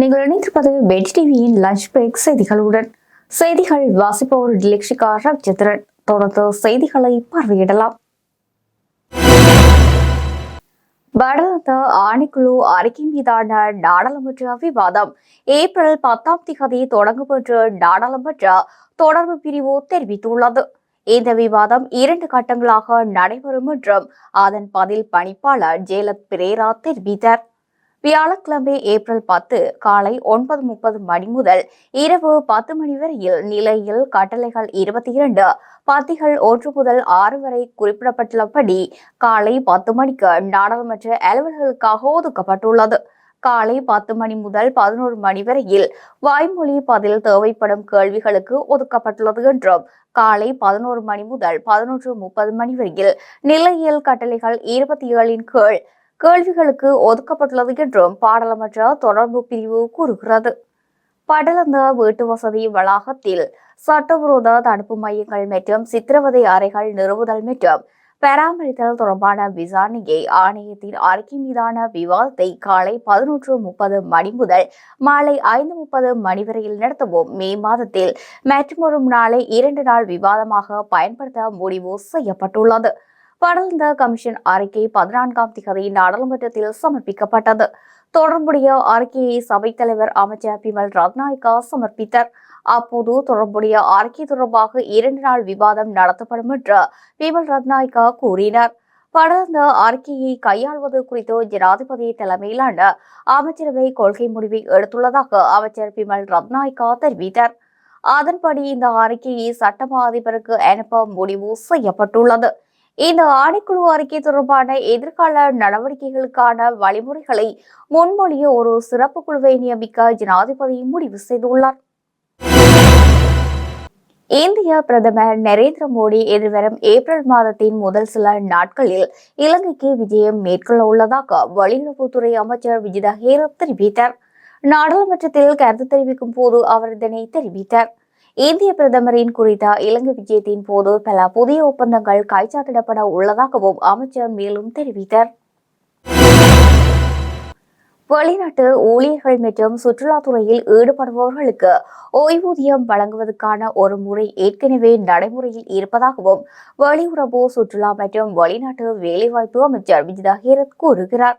நீங்கள் இணைந்திருப்பது பெட் டிவியின் லஞ்ச் பிரேக் செய்திகளுடன். செய்திகள் வாசிப்பவர் டிலக்ஷிகா ரவிச்சந்திரன். தொடர்ந்து செய்திகளை பார்வையிடலாம். வடலந்த ஆணைக்குழு அறிக்கை மீதான நாடாளுமன்ற விவாதம். ஏப்ரல் பத்தாம் திகதி தொடங்கும் என்று நாடாளுமன்ற தொடர்பு பிரிவு தெரிவித்துள்ளது. இந்த விவாதம் இரண்டு கட்டங்களாக நடைபெறும் என்றும் அதன் பதில் பணிப்பாளர் ஜெயலத் பிரேரா தெரிவித்தார். வியாழக்கிழமை ஏப்ரல் பத்து காலை ஒன்பது முப்பது மணி முதல் இரவு பத்து மணி வரையில் நிலையில் கட்டளைகள் இருபத்தி இரண்டு பத்திகள் ஒன்று முதல் ஆறு வரை குறிப்பிடப்பட்டுள்ளபடி காலை பத்து மணிக்கு நாடாளுமன்ற அலுவல்களுக்காக ஒதுக்கப்பட்டுள்ளது. காலை பத்து மணி முதல் பதினோரு மணி வரையில் வாய்மொழி பதில் தேவைப்படும் கேள்விகளுக்கு ஒதுக்கப்பட்டுள்ளது என்றும் காலை பதினோரு மணி முதல் பதினொன்று முப்பது மணி வரையில் நிலையியல் கட்டளைகள் இருபத்தி ஏழின் கீழ் கேள்விகளுக்கு ஒதுக்கப்பட்டுள்ளது என்றும் பாராளுமன்ற தொடர்பு பிரிவு கூறுகிறது. படலந்த வீட்டு வசதி வளாகத்தில் சட்டவிரோத தடுப்பு மையங்கள் மற்றும் சித்திரவதை அறைகள் நிறுவுதல் மற்றும் பராமரித்தல் தொடர்பான விசாரணையை ஆணையத்தின் அறிக்கை மீதான விவாதத்தை காலை பதினொன்று முப்பது மணி முதல் மாலை ஐந்து முப்பது மணி வரையில் நடத்தவும் மே மாதத்தில் மற்றும் நாளை இரண்டு நாள் விவாதமாக பயன்படுத்த முடிவு செய்யப்பட்டுள்ளது. படர்ந்த கமிஷன் அறிக்கை பதினான்காம் திகதி நாடாளுமன்றத்தில் சமர்ப்பிக்கப்பட்டது. தொடர்புடைய அறிக்கையை சபைத் தலைவர் அமைச்சர் பிமல் ரத்நாயக்கா சமர்ப்பித்தார். அப்போது தொடர்புடைய அறிக்கை தொடர்பாக இரண்டு நாள் விவாதம் நடத்தப்படும் என்று பிமல் ரத்நாயக்கா கூறினார். படர்ந்த அறிக்கையை கையாள்வது குறித்து ஜனாதிபதி தலைமையிலான அமைச்சரவை கொள்கை முடிவை எடுத்துள்ளதாக அமைச்சர் பிமல் ரத்நாயக்கா தெரிவித்தார். அதன்படி இந்த அறிக்கையை சட்டமா அதிபருக்கு அனுப்ப முடிவு செய்யப்பட்டுள்ளது. இந்த ஆணைக்குழு அறிக்கை தொடர்பான எதிர்கால நடவடிக்கைகளுக்கான வழிமுறைகளை முன்மொழிய ஒரு சிறப்பு குழுவை நியமிக்க ஜனாதிபதி முடிவு செய்துள்ளார். இந்திய பிரதமர் நரேந்திர மோடி எதிர்வரும் ஏப்ரல் மாதத்தின் முதல் சில நாட்களில் இலங்கைக்கு விஜயம் மேற்கொள்ள உள்ளதாக வெளியுறவுத்துறை அமைச்சர் விஜிதா ஹேரத் தெரிவித்தார். நாடாளுமன்றத்தில் கருத்து தெரிவிக்கும் போது அவர் இதனை தெரிவித்தார். இந்திய பிரதமரின் குறித்த இலங்கை விஜயத்தின் போது பல புதிய ஒப்பந்தங்கள் கைச்சாத்திடப்பட உள்ளதாகவும் அமைச்சர் மேலும் தெரிவித்தார். வெளிநாட்டு ஊழியர்கள் மற்றும் சுற்றுலாத்துறையில் ஈடுபடுபவர்களுக்கு ஓய்வூதியம் வழங்குவதற்கான ஒரு முறை ஏற்கனவே நடைமுறையில் இருப்பதாகவும் வெளியுறவு சுற்றுலா மற்றும் வெளிநாட்டு வேலைவாய்ப்பு அமைச்சர் விஜிதா ஹீரத் கூறுகிறார்.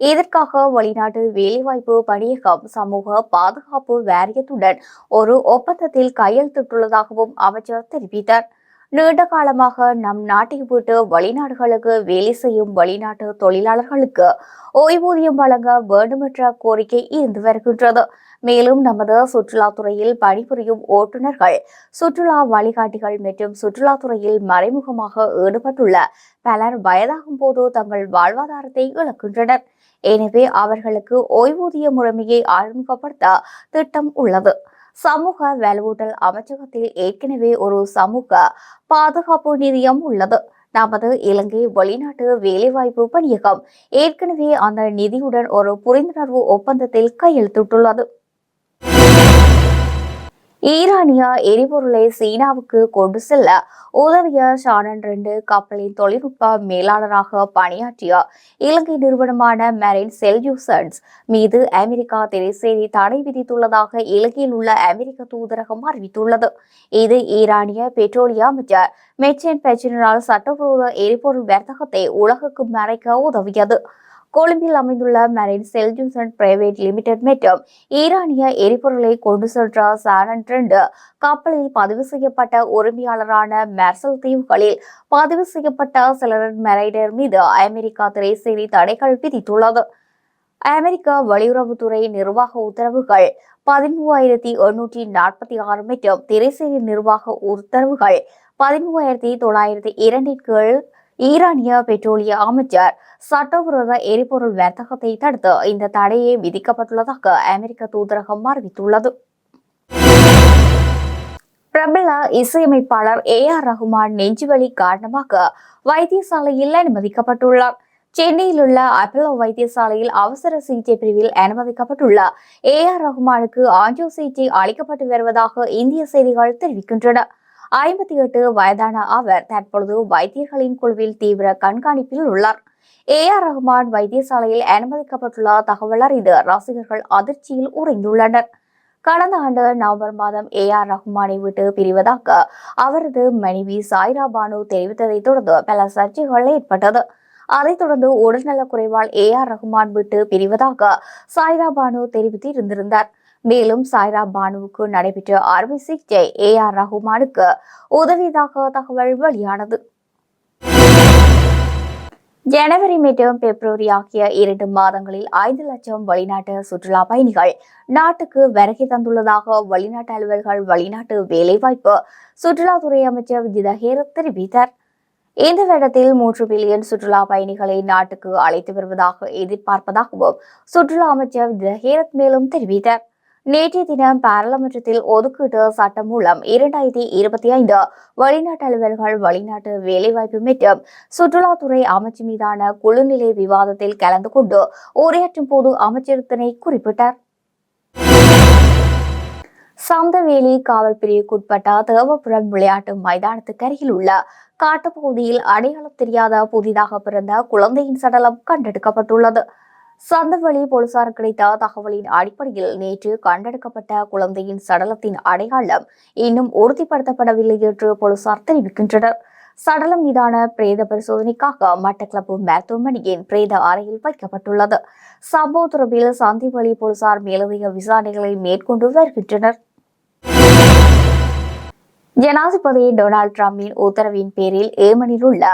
இதற்காக வெளிநாட்டு வேலைவாய்ப்பு பணியகம் சமூக பாதுகாப்பு வாரியத்துடன் ஒரு ஒப்பந்தத்தில் கையெழுத்திட்டுள்ளதாகவும் அமைச்சர் தெரிவித்தார். நீண்ட காலமாக நம் நாட்டை விட்டு வெளிநாடுகளுக்கு வேலை செய்யும் வெளிநாட்டு தொழிலாளர்களுக்கு ஓய்வூதியம் வழங்க வேண்டுமென்ற கோரிக்கை இருந்து வருகின்றது. மேலும் நமது சுற்றுலாத்துறையில் பணிபுரியும் ஓட்டுநர்கள் சுற்றுலா வழிகாட்டிகள் மற்றும் சுற்றுலாத்துறையில் மறைமுகமாக ஈடுபட்டுள்ள பலர் வயதாகும் போது தங்கள் வாழ்வாதாரத்தை இழக்கின்றனர். எனவே அவர்களுக்கு ஓய்வூதிய முறைமையை அறிமுகப்படுத்த திட்டம் உள்ளது. சமூக வலுவூட்டல் அமைச்சகத்தில் ஏற்கனவே ஒரு சமூக பாதுகாப்பு நிதியம் உள்ளது. நமது இலங்கை வெளிநாட்டு வேலைவாய்ப்பு பணியகம் ஏற்கனவே அந்த நிதியுடன் ஒரு புரிந்துணர்வு ஒப்பந்தத்தில் கையெழுத்திட்டுள்ளது. ஈரானிய எரிபொருளை சீனாவுக்கு கொண்டு செல்ல உதவிய ஷானன் ரெண்டு கப்பலின் தொழில்நுட்ப மேலாளராக பணியாற்றிய இலங்கை நிறுவனமான மெரின் செல்யூசன்ஸ் மீது அமெரிக்கா திரைசேரி தடை விதித்துள்ளதாக இலங்கையில் உள்ள அமெரிக்க தூதரகம் அறிவித்துள்ளது. இது ஈரானிய பெட்ரோலிய அமைச்சர் மெச்சன் பெச்சினால் சட்டவிரோத எரிபொருள் வர்த்தகத்தை உலகுக்கு மறைக்க உதவியது. கொழும்பில் அமைந்துள்ள மெரின் செல்ஜூசன் பிரைவேட் லிமிடெட் மற்றும் ஈரானிய எரிபொருளை கொண்டு சென்ற சானன் ரெண்டு கப்பலில் பதிவு செய்யப்பட்ட உரிமையாளரான மெர்சல் தீவுகளில் பதிவு செய்யப்பட்ட சிலரன் மெரைடர் மீது அமெரிக்கா திரைசேரி தடைகள் விதித்துள்ளது. அமெரிக்க வெளியுறவுத்துறை நிர்வாக உத்தரவுகள் பதிமூவாயிரத்தி எண்ணூற்றி நாற்பத்தி ஆறு மற்றும் திரைசேரி நிர்வாக உத்தரவுகள் பதிமூவாயிரத்தி தொள்ளாயிரத்தி இரண்டின் கீழ் ஈரானிய பெட்ரோலிய அமைச்சர் சட்டவிரோத எரிபொருள் வர்த்தகத்தை தடுத்து இந்த தடையை விதிக்கப்பட்டுள்ளதாக அமெரிக்க தூதரகம் அறிவித்துள்ளது. பிரபல இசையமைப்பாளர் ஏ ஆர் ரகுமான் நெஞ்சுவலி காரணமாக வைத்தியசாலையில் அனுமதிக்கப்பட்டுள்ளார். சென்னையில் உள்ள அப்பலோ வைத்தியசாலையில் அவசர சிகிச்சை பிரிவில் அனுமதிக்கப்பட்டுள்ள ஏ ஆர் ரகுமானுக்கு ஆஞ்சியோ சிகிச்சை அளிக்கப்பட்டு வருவதாக இந்திய செய்திகள் தெரிவிக்கின்றன. ஐம்பத்தி எட்டு வயதான அவர் தற்பொழுது வைத்தியர்களின் குழுவில் தீவிர கண்காணிப்பில் உள்ளார். ஏ ஆர் ரஹ்மான் வைத்தியசாலையில் அனுமதிக்கப்பட்டுள்ள தகவல் அறிந்து ரசிகர்கள் அதிர்ச்சியில் உறைந்துள்ளனர். கடந்த ஆண்டு நவம்பர் மாதம் ஏ ஆர் ரஹ்மானை விட்டு பிரிவதாக அவரது மனைவி சாய்ரா பானு தெரிவித்ததைத் தொடர்ந்து பல சர்ச்சைகள் ஏற்பட்டது. அதைத் தொடர்ந்து உடல்நலக் குறைவால் ஏ ஆர் ரஹ்மான் விட்டு பிரிவதாக சாய்ரா பானு தெரிவித்து இருந்திருந்தார் மேலும் சாய்ரா பானுவுக்கு நடைபெற்ற அறுவை சிகிச்சை ஏ ஆர் ரஹ்மானுக்கு உதவியதாக தகவல் வெளியானது. ஜனவரி மற்றும் பிப்ரவரி ஆகிய இரண்டு மாதங்களில் ஐந்து லட்சம் வெளிநாட்டு சுற்றுலா பயணிகள் நாட்டுக்கு வருகை தந்துள்ளதாக வெளிநாட்டு அலுவல்கள் வெளிநாட்டு வேலைவாய்ப்பு சுற்றுலாத்துறை அமைச்சர் விஜிதஹேர் தெரிவித்தார். இந்த வருடத்தில் மூன்று பில்லியன் சுற்றுலா பயணிகளை நாட்டுக்கு அழைத்து வருவதாக எதிர்பார்ப்பதாகவும் சுற்றுலா அமைச்சர் விஜித ஹேரத் மேலும் தெரிவித்தார். நேற்றைய தினம் பாராளுமன்றத்தில் ஒதுக்கீட்டு சட்டம் மூலம் இரண்டாயிரத்தி இருபத்தி ஐந்து வெளிநாட்டு அலுவலர்கள் வெளிநாட்டு வேலைவாய்ப்பு மற்றும் சுற்றுலாத்துறை அமைச்சு மீதான குழுநிலை விவாதத்தில் கலந்து கொண்டு உரையாற்றும் போது அமைச்சர் இதனை குறிப்பிட்டார். சந்தவேலி காவல் பிரிவுக்குட்பட்ட தேவபுரம் விளையாட்டு மைதானத்துக்கு அருகில் உள்ள காட்டுப்பகுதியில் அடையாளம் தெரியாத புதிதாக பிறந்த குழந்தையின் சடலம் கண்டெடுக்கப்பட்டுள்ளது. சந்தவெளி போலீசார் கிடைத்த தகவலின் அடிப்படையில் நேற்று கண்டெடுக்கப்பட்ட குழந்தையின் சடலத்தின் அடையாளம் இன்னும் உறுதிப்படுத்தப்படவில்லை என்று போலீசார் தெரிவிக்கின்றனர். சடலம் மீதான பிரேத பரிசோதனைக்காக மட்டக்களப்பு மருத்துவமனையின் பிரேத அறையில் வைக்கப்பட்டுள்ளது. சம்பவ தொடர்பில் சந்திவெளி போலீசார் மேலதிக விசாரணைகளை மேற்கொண்டு வருகின்றனர். ஜனாதிபதி டொனால்ட் டிரம்பின் உத்தரவின் பேரில் ஏமனில் உள்ள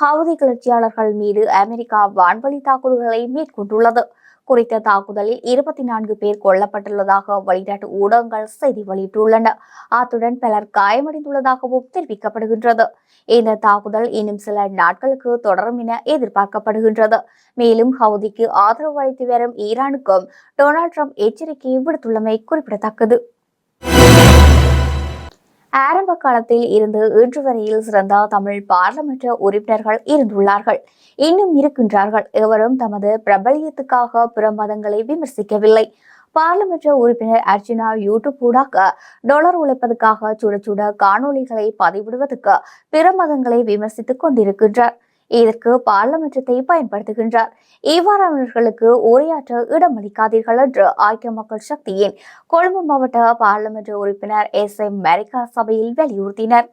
ஹவுதி கிளர்ச்சியாளர்கள் மீது அமெரிக்கா வான்வழி தாக்குதல்களை மேற்கொண்டுள்ளது. குறித்த தாக்குதலில் இருபத்தி நான்கு பேர் கொல்லப்பட்டுள்ளதாக வெளிநாட்டு ஊடகங்கள் செய்தி வெளியிட்டுள்ளன. அத்துடன் பலர் காயமடைந்துள்ளதாகவும் தெரிவிக்கப்படுகின்றது. இந்த தாக்குதல் இன்னும் சில நாட்களுக்கு தொடரும் என எதிர்பார்க்கப்படுகின்றது. மேலும் ஹவுதிக்கு ஆதரவு அளித்து வரும் ஈரானுக்கும் டொனால்ட் ட்ரம்ப் எச்சரிக்கை விடுத்துள்ளமை குறிப்பிடத்தக்கது. ஆரம்ப காலத்தில் இருந்து இன்று வரையில் சிறந்த தமிழ் பாராளுமன்ற உறுப்பினர்கள் இருந்துள்ளார்கள். இன்னும் இருக்கின்றார்கள். எவரும் தமது பிரபலியத்துக்காக பிற மதங்களை விமர்சிக்கவில்லை. பாராளுமன்ற உறுப்பினர் அர்ஜுனா யூடியூப் ஊடாக டொலர் உழைப்பதற்காக சுட சுட காணொளிகளை பதிவிடுவதற்கு பிற மதங்களை விமர்சித்துக் கொண்டிருக்கின்றார். இதற்கு பாராளுமன்றத்தை பயன்படுத்துகின்றார். இவ்வாறானவர்களுக்கு உரையாற்ற இடமளிக்காதீர்கள் என்று ஐக்கிய மக்கள் சக்தியின் கொழும்பு மாவட்ட பாராளுமன்ற உறுப்பினர் எஸ் எம் மெரிக்கா சபையில் வலியுறுத்தினர்.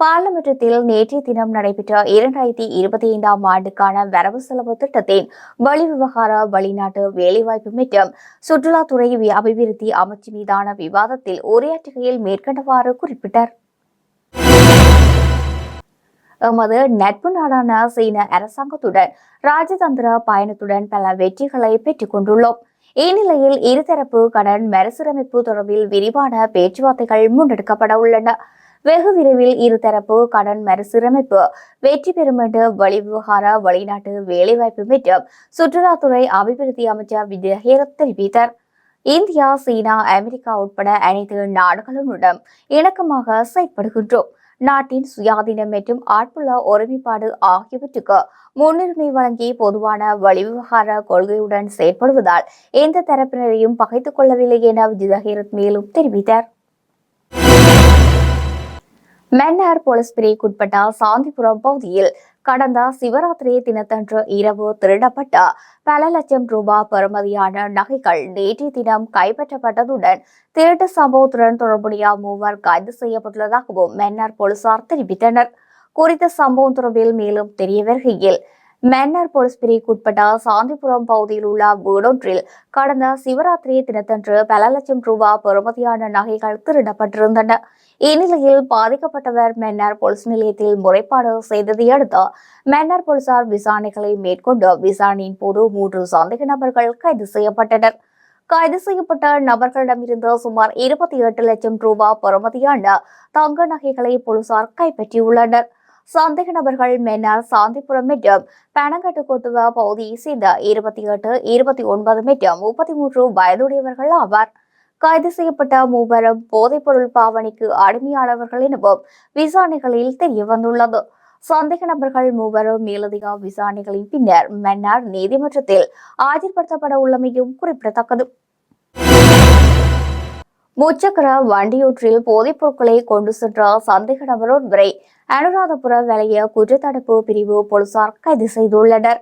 பாராளுமன்றத்தில் நேற்றைய தினம் நடைபெற்ற இரண்டாயிரத்தி இருபத்தி ஐந்தாம் ஆண்டுக்கான வரவு செலவு திட்டத்தின் வெளிவிவகார வெளிநாட்டு வேலைவாய்ப்பு மற்றும் சுற்றுலாத்துறை அபிவிருத்தி அமைச்சு மீதான விவாதத்தில் உரையாற்றுகையில் மேற்கண்டவாறு குறிப்பிட்டார். எமது நட்பு நாடான சீன அரசாங்கத்துடன் ராஜதந்திர பயணத்துடன் பல வெற்றிகளை பெற்றுக் கொண்டுள்ளோம் இந்நிலையில் இருதரப்பு கடன் மறுசீரமைப்பு தொடர்பில் விரிவான பேச்சுவார்த்தைகள் முன்னெடுக்கப்பட உள்ளன. வெகு விரைவில் இருதரப்பு கடன் மறுசீரமைப்பு வெற்றி பெறும் என்று வெளிவிவகார வெளிநாட்டு வேலைவாய்ப்பு மற்றும் சுற்றுலாத்துறை அபிவிருத்தி அமைச்சர் விஜயஹேர தெரிவித்தார். இந்தியா சீனா அமெரிக்கா உட்பட அனைத்து நாடுகளுடன் இணக்கமாக செயற்படுகின்றோம். நாட்டின் சுயாதீனம் மற்றும் ஆட்புல ஒருமைப்பாடு ஆகியவற்றுக்கு முன்னுரிமை வழங்கி பொதுவான வெளிவிவகார கொள்கையுடன் செயற்படுவதால் எந்த தரப்பினரையும் பகைத்துக் கொள்ளவில்லை என விஜயஹீரத் மேலும் தெரிவித்தார். மன்னார் போலீஸ் பிரிவுக்குட்பட்ட சாந்திபுரம் பகுதியில் கடந்த சிவராத்திரி தினத்தன்று இரவு திருடப்பட்ட பல லட்சம் ரூபாய் பெறுமதியான நகைகள் நேற்றைய தினம் கைப்பற்றப்பட்டதுடன் திருட்டு சம்பவத்துடன் தொடர்புடைய மூவர் கைது செய்யப்பட்டுள்ளதாகவும் மன்னார் போலீசார் தெரிவித்தனர். குறித்த சம்பவம் தொடர்பில் மேலும் தெரிய வருகையில் மன்னார் போலீஸ் பிரிவுக்குட்பட்ட சாந்திபுரம் பகுதியில் உள்ள வீடொன்றில் கடந்த சிவராத்திரி தினத்தன்று பல லட்சம் ரூபாய் பெறுமதியான நகைகள் திருடப்பட்டிருந்தன. இந்நிலையில் பாதிக்கப்பட்டவர் மன்னார் போலீஸ் நிலையத்தில் முறைப்பாடு செய்ததை அடுத்து மன்னார் போலீசார் விசாரணைகளை மேற்கொண்டு விசாரணையின் போது மூன்று சந்தேக நபர்கள் கைது செய்யப்பட்டனர். கைது செய்யப்பட்ட நபர்களிடமிருந்து சுமார் இருபத்தி எட்டு லட்சம் ரூபாய் பெறுமதியான தங்க நகைகளை போலீசார் கைப்பற்றியுள்ளனர். சந்தேக நபர்கள் மென்னார் சாந்திபுரம் மற்றும் பனங்கட்டுக்கோட்டுவ பகுதியை சேர்ந்த இருபத்தி எட்டு இருபத்தி ஒன்பது மற்றும் முப்பத்தி மூன்று வயதுடையவர்கள் ஆவார். கைது செய்யப்பட்ட மூவரும் போதைப்பொருள் பாவனைக்கு அடிமையானவர்கள் எனவும் விசாரணைகளில் தெரியவந்துள்ளது சந்தேக நபர்கள் மூவரும் மேலதிக விசாரணைகளின் பின்னர் மன்னார் நீதிமன்றத்தில் ஆஜர்படுத்தப்பட உள்ளமையும் குறிப்பிடத்தக்கது. முச்சக்கர வண்டியூற்றில் போதைப் பொருட்களை கொண்டு சென்ற சந்தேக நபர் ஒருவரை அனுராதபுர வலய குற்றத்தடுப்பு பிரிவு போலீசார் கைது செய்துள்ளனர்.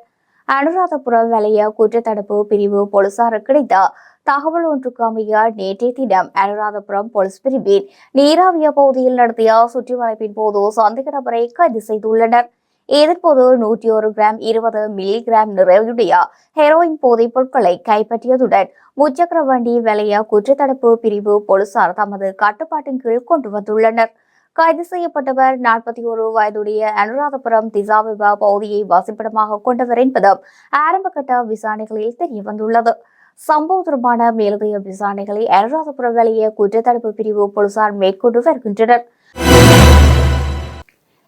அனுராதபுர வலய குற்றத்தடுப்பு பிரிவு போலீசார் கிடைத்த தகவல் ஒன்றுக்கு அமைய நேற்றைய தினம் அனுராதபுரம் போலீஸ் பிரிவின் நீராவிய பகுதியில் நடத்திய சுற்றி வளைப்பின் போது சந்தேக நபரை கைது செய்துள்ளனர். இதன்போது நூற்றி ஒரு கிராம் இருபது மில்லி கிராம் நிறைவுடைய ஹெரோயின் போதைப் பொருட்களை கைப்பற்றியதுடன் முச்சக்கர வண்டி விலைய குற்றத்தடுப்பு பிரிவு போலீசார் தமது கட்டுப்பாட்டின் கீழ் கொண்டு வந்துள்ளனர். கைது செய்யப்பட்டவர் நாற்பத்தி ஒரு வயதுடைய அனுராதபுரம் திசாவிபா பகுதியை வசிப்பிடமாக கொண்டவர் என்பதும் ஆரம்பகட்ட விசாரணைகளில் தெரியவந்துள்ளது. வந்துள்ளது சம்பவம் தொடர்பான மேலதிக விசாரணைகளை அனுராதபுரம் வலிய குற்றத்தடுப்பு பிரிவு போலீசார் மேற்கொண்டு வருகின்றனர்.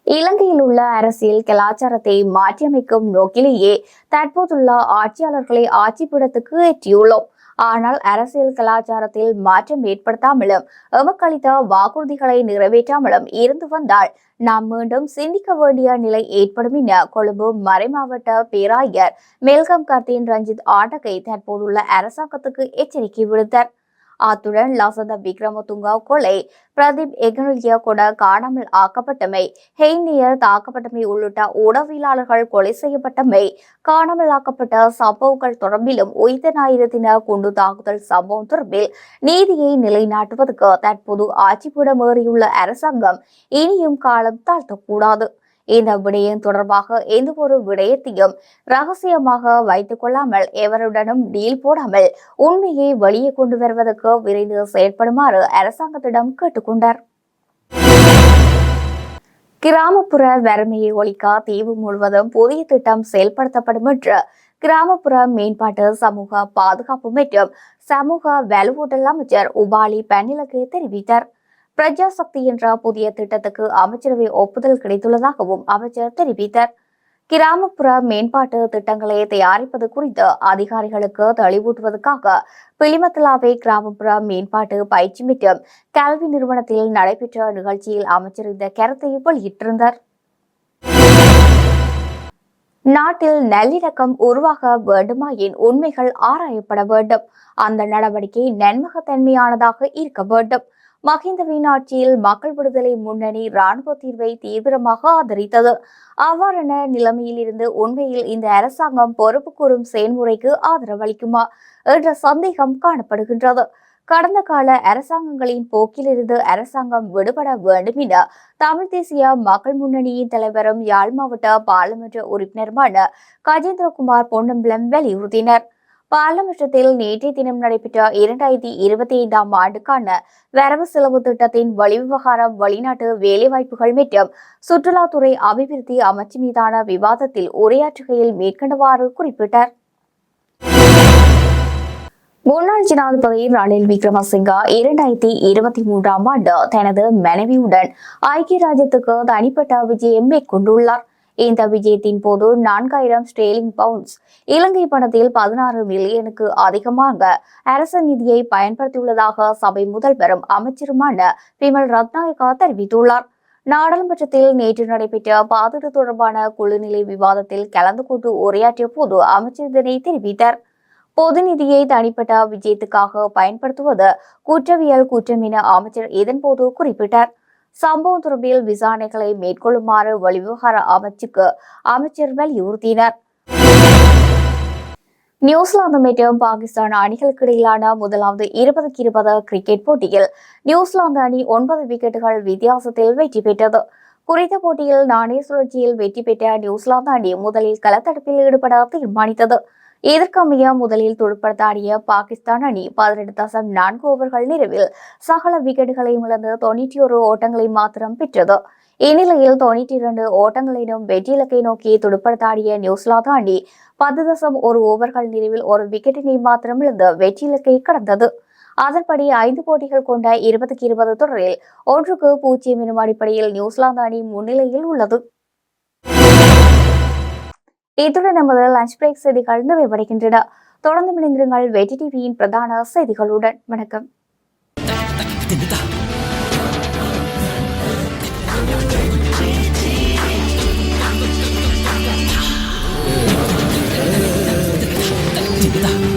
இலங்கையில் உள்ள அரசியல் கலாச்சாரத்தை மாற்றியமைக்கும் நோக்கிலேயே தற்போதுள்ள ஆட்சியாளர்களை ஆட்சிப்பிடத்துக்கு ஏற்றியுள்ளோம். ஆனால் அரசியல் கலாச்சாரத்தில் மாற்றம் ஏற்படுத்தாமலும் எமக்களித்த வாக்குறுதிகளை நிறைவேற்றாமலும் இருந்து வந்தால் நாம் மீண்டும் சிந்திக்க வேண்டிய நிலை ஏற்படும் என கொழும்பு மறைமாவட்ட பேராயர் மேல்கம் கார்த்தியின் ரஞ்சித் ஆட்டகை தற்போதுள்ள அரசாங்கத்துக்கு எச்சரிக்கை விடுத்தார். அத்துடன் லசந்த விக்ரமதுங்கா கொலை. பிரதீப் எகனுலியா கூட காணாமல் ஆக்கப்பட்டமை. ஹெய்னியர் தாக்கப்பட்டமை உள்ளிட்ட உடவியலாளர்கள் கொலை செய்யப்பட்டமை. காணாமல் ஆக்கப்பட்ட சம்பவங்கள் தொடர்பிலும் உயிர் ஞாயிறு குண்டு தாக்குதல் சம்பவம் தொடர்பில் நீதியை நிலைநாட்டுவதற்கு தற்போது ஆட்சிப்பீடமேறியுள்ள அரசாங்கம் இனியும் காலம் தாழ்த்தக்கூடாது. இந்த விடயம் தொடர்பாக எந்த ஒரு விடயத்தையும் ரகசியமாக வைத்துக் கொள்ளாமல் எவருடனும் டீல் போடாமல் உண்மையை வெளியே கொண்டு வருவதற்கு விரைந்து செயற்படுமாறு அரசாங்கத்திடம் கேட்டுக்கொண்டார். கிராமப்புற வறுமையை ஒழிக்க தீவு முழுவதும் புதிய திட்டம் செயல்படுத்தப்படும் என்று கிராமப்புற மேம்பாட்டு சமூக பாதுகாப்பு மற்றும் சமூக வலுவூட்டல் அமைச்சர் உபாலி பன்னிலக்கு தெரிவித்தார். பிரஜா சக்தி என்ற புதிய திட்டத்துக்கு அமைச்சரவை ஒப்புதல் கிடைத்துள்ளதாகவும் அமைச்சர் தெரிவித்தார். கிராமப்புற மேம்பாட்டு திட்டங்களை தயாரிப்பது குறித்து அதிகாரிகளுக்கு தெளிவூட்டுவதற்காக பிளிமத்தலாவை கிராமப்புற மேம்பாட்டு பயிற்சி மற்றும் கல்வி நிறுவனத்தில் நடைபெற்ற நிகழ்ச்சியில் அமைச்சர் இந்த கருத்தை வெளியிட்டிருந்தார். நாட்டில் நல்லிணக்கம் உருவாக வேண்டுமாயின் உண்மைகள் ஆராயப்பட வேண்டும். அந்த நடவடிக்கை நன்மகத்தன்மையானதாக இருக்க வேண்டும். மஹிந்தவின் ஆட்சியில் மக்கள் விடுதலை முன்னணி ராணுவ தீர்வை தீவிரமாக ஆதரித்தது. அவ்வாறான நிலைமையில் இருந்து உண்மையில் இந்த அரசாங்கம் பொறுப்பு கூறும் செயல்முறைக்கு ஆதரவளிக்குமா என்ற சந்தேகம் காணப்படுகின்றது. கடந்த கால அரசாங்கங்களின் போக்கிலிருந்து அரசாங்கம் விடுபட வேண்டும் என தமிழ் தேசிய மக்கள் முன்னணியின் தலைவரும் யாழ் மாவட்ட பாராளுமன்ற உறுப்பினருமான கஜேந்திரகுமார் பொன்னம்பலம் வலியுறுத்தினர். பாராளுமன்றத்தில் நேற்றைய தினம் நடைபெற்ற இரண்டாயிரத்தி இருபத்தி ஐந்தாம் ஆண்டுக்கான வரவு செலவு திட்டத்தின் வழிவிவகாரம் வெளிநாட்டு வேலைவாய்ப்புகள் மற்றும் சுற்றுலாத்துறை அபிவிருத்தி அமைச்சு மீதான விவாதத்தில் உரையாற்றுகையில் மேற்கண்டவாறு குறிப்பிட்டார். முன்னாள் ஜனாதிபதி ரணில் விக்ரமசிங்கா இரண்டாயிரத்தி இருபத்தி மூன்றாம் ஆண்டு தனது மனைவியுடன் ஐக்கிய ராஜ்யத்துக்கு தனிப்பட்ட விஜயம் மேற்கொண்டுள்ளார். இந்த விஜயத்தின் போது நான்காயிரம் ஸ்டேலிங் பவுண்ட்ஸ் இலங்கை பணத்தில் பதினாறு மில்லியனுக்கு அதிகமாக அரச நிதியை பயன்படுத்தியுள்ளதாக சபை முதல்வரும் அமைச்சருமான பிமல் ரத்நாயகா தெரிவித்துள்ளார். நாடாளுமன்றத்தில் நேற்று நடைபெற்ற பாதுகாப்பு தொடர்பான குழுநிலை விவாதத்தில் கலந்து கொண்டு உரையாற்றிய போது அமைச்சர் இதனை தெரிவித்தார். பொது நிதியை தனிப்பட்ட விஜயத்துக்காக பயன்படுத்துவது குற்றவியல் குற்றம் என அமைச்சர் இதன்போது குறிப்பிட்டார். சம்பவம் தொடர்பில் விசாரணைகளை மேற்கொள்ளுமாறு வெளிவிவகார அமைச்சுக்கு அமைச்சர் வலியுறுத்தினர். நியூசிலாந்து மற்றும் பாகிஸ்தான் அணிகளுக்கு இடையிலான முதலாவது இருபதுக்கு இருபது கிரிக்கெட் போட்டியில் நியூசிலாந்து அணி ஒன்பது விக்கெட்டுகள் வித்தியாசத்தில் வெற்றி பெற்றது. குறித்த போட்டியில் நாணய சுழற்சியில் வெற்றி பெற்ற நியூசிலாந்து அணி முதலில் களத்தடுப்பில் ஈடுபட தீர்மானித்தது. இதற்கமைய முதலில் துடுப்படுத்தாடிய பாகிஸ்தான் அணி பதினெட்டு தசம் நான்கு ஓவர்கள் நிறைவில் சகல விக்கெட்டுகளையும் இழந்து தொண்ணூற்றி ஒரு ஓட்டங்களை மாத்திரம் பெற்றது. இந்நிலையில் தொண்ணூற்றி இரண்டு ஓட்டங்களிலும் வெற்றி இலக்கை நோக்கி துடுப்படுத்தாடிய நியூசிலாந்து அணி பத்து தசம் ஒரு ஓவர்கள் நிறைவில் ஒரு விக்கெட்டினை மாத்திரம் இழந்து வெற்றி இலக்கை கடந்தது. அதன்படி ஐந்து போட்டிகள் கொண்ட இருபதுக்கு இருபது தொடரில் ஒன்றுக்கு பூஜ்ஜியம் எனும் அடிப்படையில் நியூசிலாந்து அணி முன்னிலையில் உள்ளது. இத்துடன் நமது லஞ்ச் பிரேக் செய்திகள் நிறைவடைகின்றன தொடர்ந்து இணைந்திருங்கள் வெற்றி டிவியின் பிரதான செய்திகளுடன் வணக்கம் Yeah.